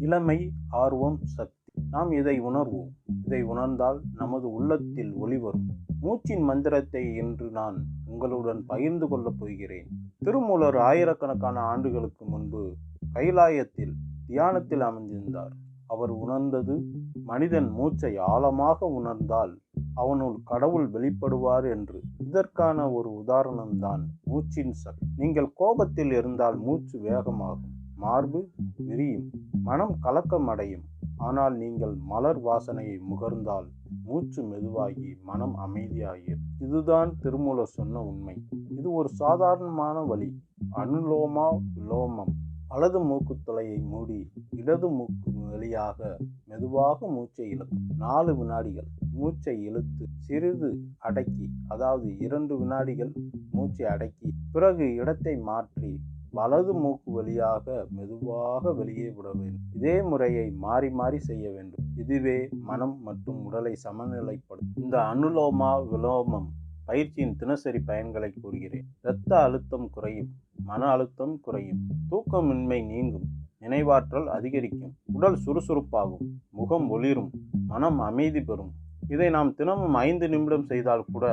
இளமை ஆர்வம் சக்தி. நாம் இதை உணர்வோம். இதை உணர்ந்தால் நமது உள்ளத்தில் ஒளி வரும். மூச்சின் மந்திரத்தை இன்று நான் உங்களுடன் பகிர்ந்து கொள்ளப் போகிறேன். திருமூலர் ஆயிரக்கணக்கான ஆண்டுகளுக்கு முன்பு கைலாயத்தில் தியானத்தில் அமர்ந்திருந்தார். அவர் உணர்ந்தது மனிதன் மூச்சை ஆழமாக உணர்ந்தால் அவனுள் கடவுள் வெளிப்படுவார் என்று. இதற்கான ஒரு உதாரணம்தான் மூச்சின் சக்தி. நீங்கள் கோபத்தில் இருந்தால் மூச்சு வேகமாகும். மார்பு விரியும். மனம் கலக்கம் அடையும் ஆனால் நீங்கள் மலர் வாசனையை முகர்ந்தால் மூச்சு மெதுவாகி மனம் அமைதியாகி. இதுதான் திருமூலர் சொன்ன உண்மை. இது ஒரு சாதாரணமான வழி. அனுலோமா விலோமம். வலது மூக்கு துளையை மூடி இடது மூக்கு வழியாக மெதுவாக மூச்சை இழுக்கும். நாலு வினாடிகள். மூச்சை இழுத்து சிறிது அடக்கி அதாவது இரண்டு வினாடிகள் மூச்சை அடக்கி பிறகு இடத்தை மாற்றி வலது மூக்கு வழியாக மெதுவாக வெளியே விட வேண்டும். இதே முறையை மாறி மாறி செய்ய வேண்டும். இதுவே மனம் மற்றும் உடலை சமநிலைப்படும் இந்த அனுலோமா விலோமம் பயிற்சியின் தினசரி பயன்களை கூறுகிறேன். இரத்த அழுத்தம் குறையும் மன அழுத்தம் குறையும் தூக்கமின்மை நீங்கும் நினைவாற்றல் அதிகரிக்கும் உடல் சுறுசுறுப்பாகும் முகம் ஒளிரும் மனம் அமைதி பெறும். இதை நாம் தினமும் ஐந்து நிமிடம் செய்தால் கூட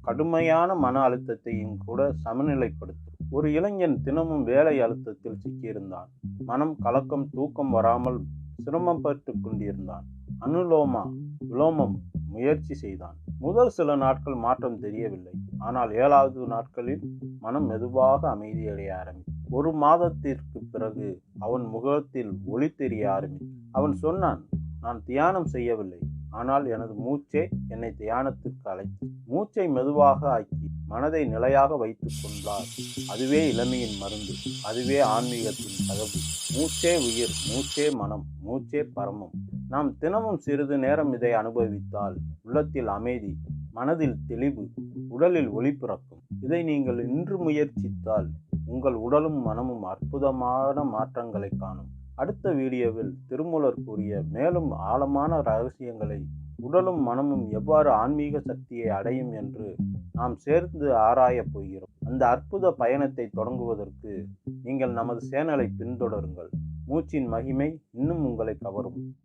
கடுமையான மன அழுத்தத்தையும் கூட சமநிலைப்படுத்தும். ஒரு இளைஞன் தினமும் வேலை அழுத்தத்தில் சிக்கியிருந்தான். மனம் கலக்கம் தூக்கம் வராமல் சிரமப்பட்டு கொண்டிருந்தான். அனுலோமா விலோமம் முயற்சி செய்தான். முதல் சில நாட்கள் மாற்றம் தெரியவில்லை. ஆனால் ஏழாவது நாட்களில் மனம் மெதுவாக அமைதியடைய ஆரம்பித்தது ஒரு மாதத்திற்கு பிறகு அவன் முகத்தில் ஒளி தெரிய ஆரம்பித்தது அவன் சொன்னான் நான் தியானம் செய்யவில்லை. ஆனால் எனது மூச்சே என்னை தியானத்திற்கு அழைத்து மூச்சை மெதுவாக ஆக்கி மனதை நிலையாக வைத்துக் கொண்டார். அதுவே இளமையின் மருந்து அதுவே ஆன்மீகத்தின் தகவு மூச்சே உயிர் மூச்சே மனம் மூச்சே பரமம். நாம் தினமும் சிறிது நேரம் இதை அனுபவித்தால் உள்ளத்தில் அமைதி மனதில் தெளிவு உடலில் ஒளி பிறக்கும். இதை நீங்கள் இன்று முயற்சித்தால் உங்கள் உடலும் மனமும் அற்புதமான மாற்றங்களை காணும். அடுத்த வீடியோவில் திருமூலர் கூறிய மேலும் ஆழமான ரகசியங்களை உடலும் மனமும் எவ்வாறு ஆன்மீக சக்தியை அடையும் என்று நாம் சேர்ந்து ஆராயப் போகிறோம். அந்த அற்புத பயணத்தை தொடங்குவதற்கு நீங்கள் நமது சேனலை பின்தொடருங்கள். மூச்சின் மகிமை இன்னும் உங்களை கவரும்.